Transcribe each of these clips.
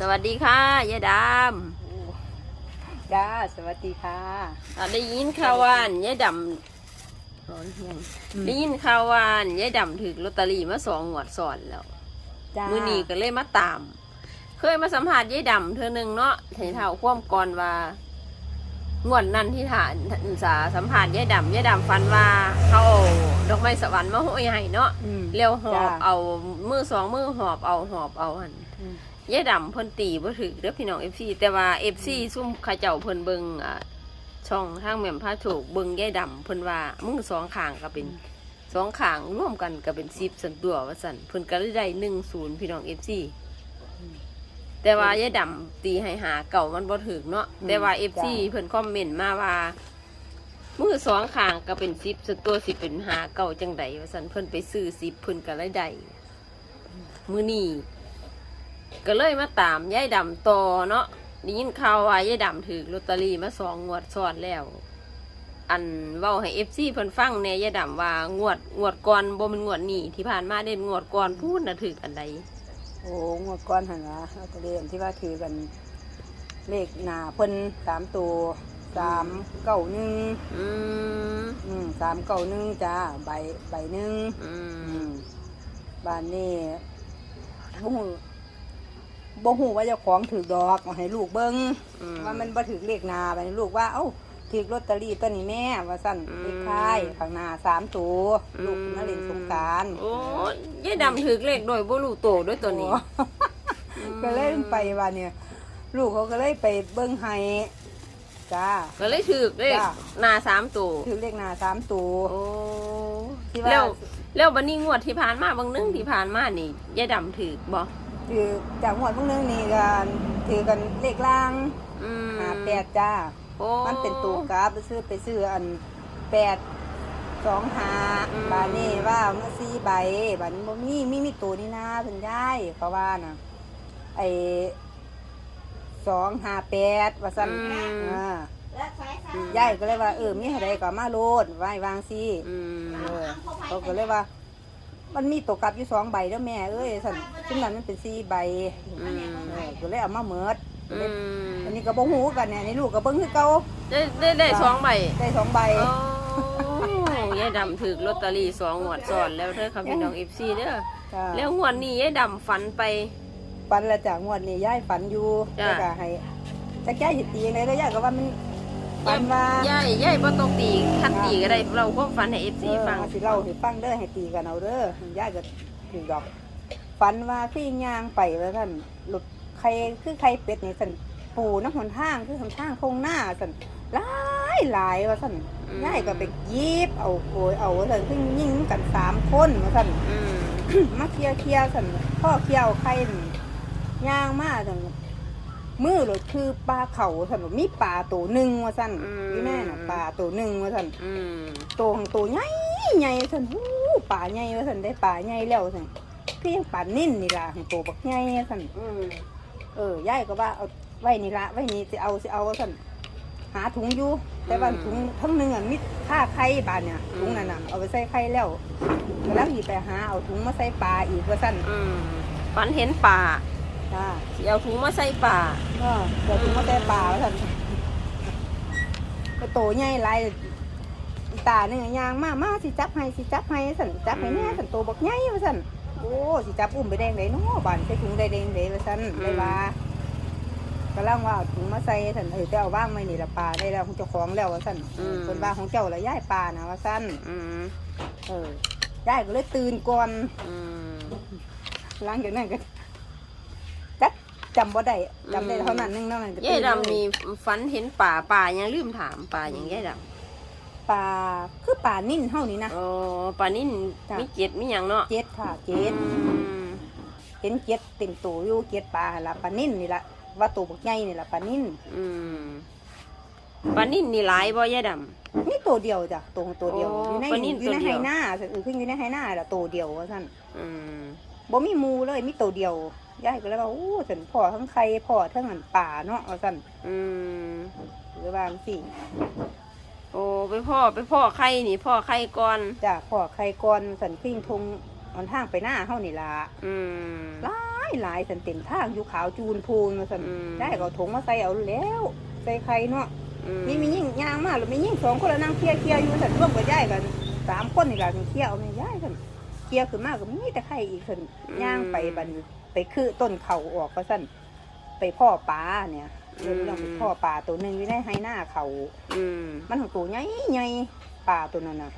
สวัสดีค่ะยายดจ้าสวัสดีค่ะำอะได้ยินข่าวว่านยายดำร้อนเฮียงอืมได้ยินข่าวว่านยายดำถึกลอตเตอรี่มาสองงวดซ้อนแล้ว จ้ามื้อนี้ก็เลยมาตาม เคยมาสัมภาษณ์ยายดำเธอหนึ่งเนาะเห็นเท่าความก่อนว่างวดนั้นที่ฐานสาสัมภาษณ์ยายดำยายดำฟันว่าเขาเอาดอกไม้สวรรค์มาห้อยให้เนาะอืม เร็วหอบจ้าเอามือสองมือหอบเอาหอบเอาหัน อืม ยายดำเพิ่นตีบ่ถึกเด้อพี่น้อง FC แต่ว่า FC ซุ่มเขาเจ้าเพิ่นเบิ่งอ่าช่องทางแม่มพาโชคเบิ่งยายดำเพิ่นว่ามึงสองข้างก็เป็นสองข้างรวมกันก็เป็น10สันตัวว่าซั่นเพิ่นก็เลยได้10พี่น้อง FC แต่ว่ายายดำตีให้หาเก่ามันบ่ถึกเนาะแต่ว่า FC เพิ่นคอมเมนต์มาว่ามือสองข้างก็เป็น10สันตัวสิเป็นหาเก่าจังใดว่าซั่นเพิ่นไปซื้อ10เพิ่นก็เลยได้มื้อนี้ ก็เลยมาตามยายดำต่อเนาะได้ยินข่าวว่ายายดำถือลอตเตอรี่มาสองงวดซ้อนแล้ว อันเว้าให้เอฟซีเพิ่นฟังเนี่ยยายดำว่างวดงวดก่อนบ่แมันงวดนี้ที่ผ่านมาเด่นงวดก่อนพูดน่ะถืออันใดโอ้งวดก้อนหันนะเอาตัวเรียนที่ว่าถือกัน เลขหนาเพิ่นสามตัวสามเก้าหนึ่งอืมอืมสามเก้าหนึ่งจ้าใบใบหนึ่งอือืมม บ้านนี้บ่หู บ่หูว่าเจ้าของถือดอกเอาให้ลูกเบิ้งอืม ว่ามันบ่ถือเลขหนาไปลูกว่าเอ้าถือลอตเตอรี่ตัวนี้แม่ว่าสั่นอืม เลขท้ายข้างหน้าสามตัวลูกมาเล่นสงกรารโอ้ยายดำถือเลขโดยบ่รู้โตด้วยตัวนี้ก็เลยไปว่าเนี่ย ลูกเขาก็เลยไปเบิ้งให้จ้า ก็เลยถือเลขจ้ะ หน้าสามตัวถือเลขหน้าสามตัว โอ้ที่ว่า แล้วแล้วบันนี้งวดที่ผ่านมาบางนึงที่ผ่านมานี่ยายดำถือบ่ ถือจากหมวดพวกนึงนี่กันถือกันเลขล่างอืมหาแปดจ้า โอ้ มันเป็นตัวกราฟไปซื้อไปซื้ออันแปดสองหาอืม บานนี่ว่ามาสี่ใบบานนี้บ่มีมีมีตัวนี่นะเพิ่นได้เขาว่านะไอสองหาแปดว่าสั่นอ่ายายก็เลยว่าเออมีอะไรก็มาโลดไว้วางสิอืม เออเขาก็เลยว่า มันมีตกกลับอยู่สองใบแล้วแม่เอ้ยสันซึ่งนั้นมันเป็นสี่ใบอืมเออก็เลยเอามาเมิดอืมอันนี้ก็บ่หูกันเนี่ยนี่ลูกก็เบิ่งคือเก่าได้ได้ได้สองใบได้สองใบ โอ้ยายดำถือลอตเตอรี่สองงวดซ้อนแล้วเด้อครับพี่น้องเอฟซีเด้อจ้ะแล้วงวดนี้ยายดำฝันไป ฝันละจากงวดนี้ยายฝันอยู่จ้ะ แล้วก็ให้จักยายสิตีเลยแล้วยายก็ว่ามัน ฝันว่าย่ายย่ายบ่ต้องตีขั้นตีก็ได้เราก็ฝันให้เอฟเอซีอฟังสิเล่าให้ฟังเด้อให้ตีกันเอาเด้อยายก็ถึงดอกฝันว่าคือย่างไปว่าท่านหลุดใครคือใครเป็ดนี่สันปูน้ำหนทางคือหนทางทงหน้าสันหลายหลายว่าสันอืมยายก็ไปหยิบเอาโกยเอาว่าสันซึ่งยิ่งกันสามคนว่าสันอืมมาเคลียร์เคลียร์สันพ่อเคลียร์เอาใครนั่นย่างมาสัน มือหลดคือปลาเขาสันว่ามีปลาตัวหนึ่งว่าสันอยู่แน่น่ะปลาตัวหนึ่งว่าสันอืมตัวของตัวใหญ่ใหญ่สันหูป่าใหญ่ว่าสันได้ป่าใหญ่แล้วสันคือยังป่านิ่นนี่ล่ะของตัวบักใหญ่สันอืมเออยายก็ว่าเอาไว้นี่ละไว้นี่จะเอาสิเอาสันหาถุงอยู่แต่ว่าถุงทั้งหนึงอะมีค่าไข่บานเนี่ยถุงนั่นน่ะเอาไปใส่ไข่แล้วกำลังหยิบไปหาเอาถุงมาใส่ปลาอีกว่าสันอืมฝันเห็นป่า จ้าสิเอาถุงมาใส่ป่าก็เดี๋ยวถุงมาใส่ปลาว่าสันก็โตใหญ่หลายตาเนี่ยยางมามาสิจับให้สิจับให้สันจับให้แน่สันโตบักใหญ่ว่าสันโอ้สิจับอุ้มไปแดงเลยเนาะบานใส่ถุงได้แดงเลยว่าซั่นอืมได้ว่าก็ล่างว่าเอาถุงมาใส่ซั่นเออจะเอาว่างไว้นี่ละปลาได้แล้วของเจ้าของแล้วว่าซั่นเพิ่นว่าของเจ้าละย้ายปลานะว่าซั่นอืมเออยายก็เลยตื่นก่อนอืมหลังจากนั้นก็ จักจำบ่ได้จำได้เท่านั้นนึงเท่านั้นก็ยายตื่นดำนี่ฝันเห็นป่าป่ายังลืมถามป่าอย่างยายดปลาคือปลานิ่นเฮานี่นะำโอ้ป่านี่จ้ะ มีเจ็ดมีอย่างเนาะเจ็ดค่ะเจ็ดอืมเห็นเจ็ดเต็มตัวอยู่เจ็ดปลาหั่นละปลานิ่นนี่ละว่าตัวบักใหญ่นี่ละปลานิ่นอืมป่านี่นี่หลายบ่ยายดำนี่ตัวเดียวจ้ะตัวตัวเดียวโอ้อยู่ในปลานิ่มอยู่ในตัวเดีไฮยวหน้าเออขึ้นอยู่ในไฮหน้าละตัวเดียวว่าสั่นอืมบ่มีหมูเลยมีตัวเดียว ยายก็เลยว่าโอ้สันพ่อทั้งไข่พ่อทั้งอันป่าเนาะว่าสั่นอืมหรือว่าสิโอ้ไปพ่อไปพ่อไข่นี่ พ่อไข่ก่อนจ้ะพ่อไข่ก่อนสันขึ้นทงมันทางไปหน้าเฮานี่ล่ะอืม หลายายหลายสันเต็มทางอยู่ขาวจูนพูนมาสันอืม ได้ก็เอาถุงมาใส่เอาแล้วใส่ไข่เนาะ อืนี่มียิ่งยางมากหรือมียิ่งสองคนละนั่งเคลียร์เคลียร์อยู่สันร่วมกับย่ายกันสามคนนี่แหละเคลียร์เอาไม่ย่ายกันเคลียร์ขึ้นมากก็มีแต่ไข่อีกสันย่างไปบัน ไปคือต้นเข่าออกก็สันไปพ่อปลาเนี่ยเรื่องเรื่องไปพ่อปลาตัวหนึ่งอยู่ในไฮหน้าเขาอืมมันของตัวใหญ่ใหญ่ปลาตัวนั้นน่ะ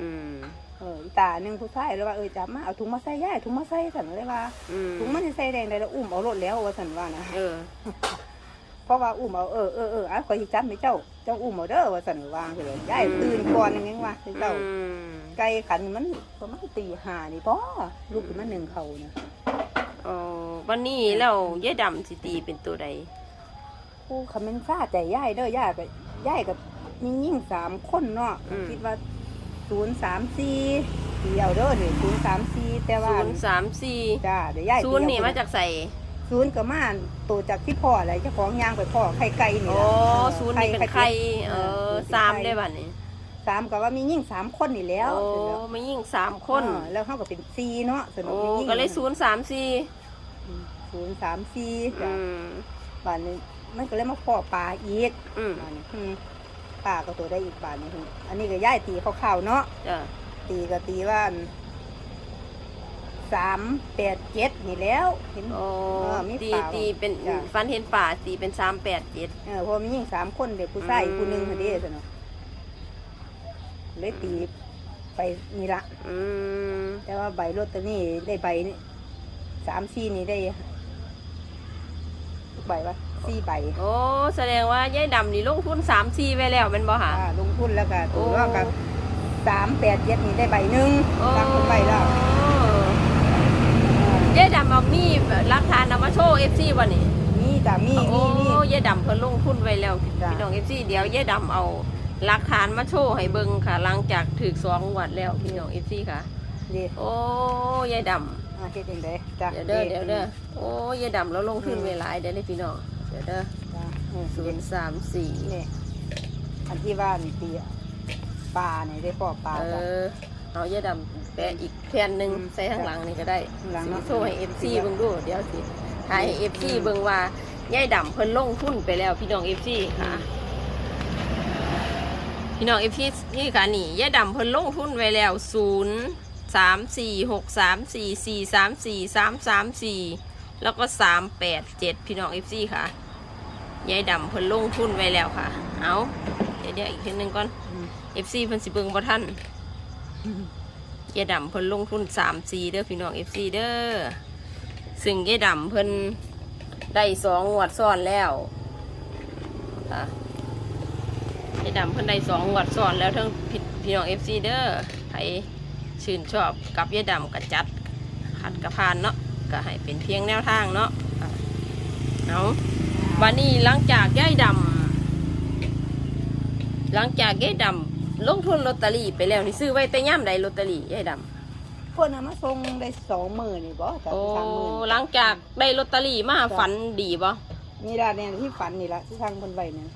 อืมเอออีตาหนึ่งผู้ชายแล้วว่าเออจับมาเอาถุงมาใส่ย่ายถุงมาใส่สันเลยว่าอืมถุงมันจะใส่แดงได้แล้วอุ้มเอารถแล้วว่าสันว่านะเออ เพราะว่าอุ้มเอาเออเออเอออะขอยสิจับให้เจ้าเจ้าอุ้มเอาเด้อว่าสันวางไปเลยย่ายตื่นก่อนยังไงวะเจ้า อืมไก่ขันมันประมาณตีห้านี่ป่ลูกขึ้นมาหนึ่งเขานะ อ๋อวันนี้แล้วยายดำสิตีเป็นตัวใดผู้คำเป็นซาใจย่ายเด้อย่ายกับย่ายกับยิ่งยิ่งสามคนเนาะคิดว่าศูนย์สามสี่เดียวเด้อนี่ศูนย์สามสี่แต่ว่าศูนย์สามสี่จ้าเดี๋ยวย่ายศูนย์นี่มาจากใส่ศูนย์กับมาตัวจากที่พ่ออะไรเจ้าของยางไปพ่อไข่ไก่นี่โอ้ล่ะศูนย์นี่เป็นใครเออสามได้บัดนี้ สามกับว่ามียิ่งสามคนนี่แล้วโอ้เสร็จแล้วไม่ยิ่งสามคนอ่าแล้วเขาก็เป็นซีเนาะสนุโอ้กมียิ่งก็เลยศูนย์สามสี่ศูนย์สามซีอืมบ้านนี้มันก็เลยมาพ่อปลาอีกอืมบ้านนี้อืมปลาก็ตัวได้อีกบ้านนี้อืมอันนี้ก็ย่ายตีข้าวๆเนาะ จ้ะตีก็ตีว่าสามแปดเจ็ดนี่แล้วเห็น โอ้เออมีตีป่าตีเป็นจ้ะ ฟันเห็นป่าตีเป็นสามแปดเจ็ด เออเพอมียิ่งสามคนเด็กผู้ชายอืม ผู้หนึ่งคนเดียวสนุก เลยตีไปนี่ละอืมแต่ว่าใบรถตัวนี้ได้ใบนี่สามสี่นี่ได้ใบวะสี่ใบโอ้แสดงว่ายายดำนี่ลงทุนสามสี่ไว้แล้วแมันบ่หาอ่าลงทุนแล้วก็โอ้ตัวว่ากับสามแปดเจ็ดนี่ได้ใบหนึ่งตั้งเป็นใบแล้วยายดำเอามีรักฐานนำมาโชว์เอฟซีวันนี้มีแต่มีโอ้มีมี ยายดำเพิ่นลงทุนไว้แล้วจ้ะ พี่น้องเอฟซีเดี๋ยวยายดำเอา หลักฐานมาโชว์ให้เบิ่งค่ะ หลังจากถือสองงวัดแล้วพี่น้องเอฟซีค่ะ ดีโอ้ยายดอ่าเฮ็ดเองได้จ้ะำเดี๋ยวเด้อเดี๋ยวเด้อโอ้ยายดำเราลงทุนไว้หลายเดี๋ยวนี้พี่น้องเดี๋ยวเด้อจ้ะเออศูนย์สามสี่นี่อันที่ว่านี่ตีอะปลาเนี่ยได้ปอปลาเอจ้ะ อเอายายดำแปะอีกแผ่นหนึ่งอืมใส่ข้างหลังนี่ก็ได้ข้างหลังสีเนาะ โชว์ให้เอฟซีเบิ่งดูเดี๋ยวสิถ่ายให้เอฟซีอืมเบิ่งว่ายายดำเพิ่นลงทุนไปแล้วพี่น้องเอฟซีค่ะ พี่น้องเอฟซีนี่ค่ะนี่ยายดำเพิ่นลงทุนไว้แล้วศูนย์สามสี่หกสามสี่สี่สามสี่สามสามสี่แล้วก็สามแปดเจ็ดพี่น้องเอฟซีค่ะยายดำเพิ่นลงทุนไว้แล้วค่ะ เอาเดี๋ยวเดี๋ยวอีกทีหนึงก่อนอืมเอฟซีเพิ่นสิเบิ่งบ่ทันยายดำเพิ่นลงทุนสามสี่เด้อพี่น้องเอฟซีเด้อซึ่งยายดำเพิ่นได้สองงวดซ้อนแล้วค่ะ ยายดำเพิ่นได้สองงวดซ้อนแล้วทั้งพี่พี่น้องเอฟซีเด้อใครชื่นชอบกับยายดำก็จัดขัดกระพานเนาะก็ให้เป็นเพียงแนวทางเนาะอะเอาวันนี้หลังจากยายดำหลังจากยายดำลงทุนลอตเตอรี่ไปแล้วนี่ซื้อไว้แต่ย่ำใดลอตเตอรี่ยายดเพิ่นเอามาส่งได้สองหมื่นนี่บ่จ้ะำโอ้สามหมื่นหลังจากได้ลอตเตอรี่มาฝันดีบ่นี่ละเนี่ยที่ฝันนี่ละที่ทางเพิ่นไว้เนี่ย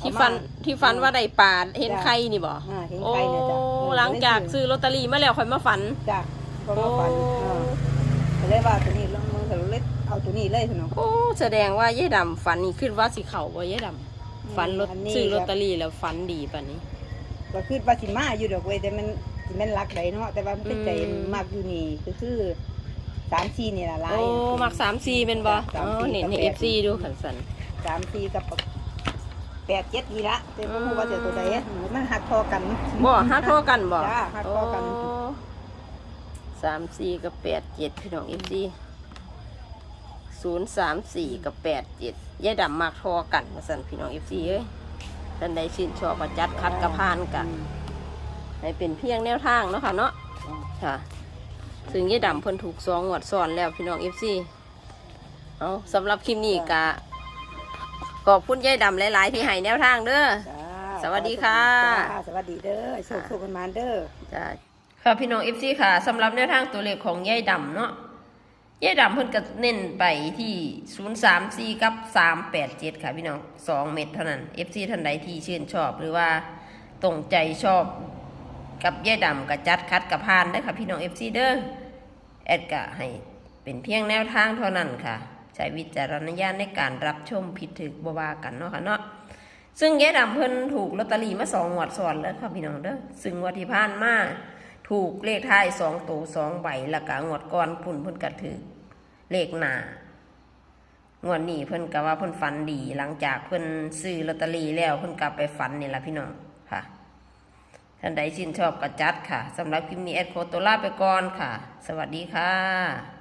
ที่ฝันที่ฝันว่าได้ปลาเห็นไข่นี่บ่อ่าเห็นโอ้ใครเนี่ยจ้ะเออหลังจากซื้อลอตเตอรี่มาแล้วค่อยมาฝันจ้ะก็มาฝันเออก็เลยว่าตัวนี้ลงมือแต่เล็กเอาตัวนี้เลยสนุกโอ้แสดงว่ายายดำฝันนี่ขึ้นว่าสิเขาว่ายายดำฝันรถอันนี้ซื้อลอตเตอรี่แล้วฝันดีป่ะนี้ก็คือว่าสิมาอยู่ดอกเว้ยแต่มันสิแม่นรักใดเนาะแต่ว่ามันเป็นใจอืมมากอยู่นี่ก็คือสามสี่นี่ละลายโอ้มักสามซีเป็นบ่สามอ๋อสี่เน้นให้กับแปเอดฟซีดูขันสันสามสี่กับ แปดเจ็ดนี่ละแต่บ่รู้ว่าจะตัวใดมันหักคอกันบ่ฮักโทรกันบ่จ้าฮักโทรกันโอ้สามสี่กับแปดเจ็ดพี่น้องเอฟซีศูนย์สามสี่กับแปดเจ็ดยายดำมักโทรกันมาสั่นพี่น้องเอฟซีเอ้ยท่านใดชื่นชอบมาจัดคัดกระพานกันให้เป็นเพียงแนวทางเนาะค่ะเนาะอืมค่ะซึ่งยายดำเพิ่นถูกสองงวดซ้อนแล้วพี่น้องเอฟซีเอาสำหรับคลิปนี้กะ ขอบคุณยายดำหลาย ๆ ที่ให้แนวทางเด้อ จ้าสวัสดีค่ะ จ้าสวัสดีเด้อโชคโชคกันมาเด้อ จ้าค่ะพี่น้องเอฟซีค่ะสำหรับแนวทางตัวเลขของยายดำเนาะยายดำเพิ่นก็เน้นไปที่ศูนย์สามสี่กับสามแปดเจ็ดค่ะพี่น้องสองเม็ดเท่านั้นเอฟซีท่านใดที่ชื่นชอบหรือว่าตรงใจชอบกับยายดำกับจัดคัดกับพานได้อค่ะพี่น้องเอฟซีเด้อแอดกะให้ไปเป็นเพียงแนวทางเท่านั้นค่ะ ใช้วิจารณญาณในการรับชมผิดถูกบว่ากันเนาะค่ะเนาะซึ่งยายดำเพิ่นถูกลอตเตอรี่มาสองงวดซ้อนแล้วค่ะพี่น้องเด้อซึ่งงวดที่ผ่านมาถูกเลขท้ายสองตัวสองใบแล้วก็งวดก่อนพุ่นเพิ่นก็ถือเลขหนางวดนี้เพิ่นก็ว่าเพิ่นฝันดีหลังจากเพิ่นซื้อลอตเตอรี่แล้วเพิ่นกลับไปฝันนี่ละพี่น้องค่ะท่านใดชื่นชอบก็จัดค่ะสำหรับคลิปนี้แอดโคโตวลาไปก่อนค่ะ สวัสดีค่ะ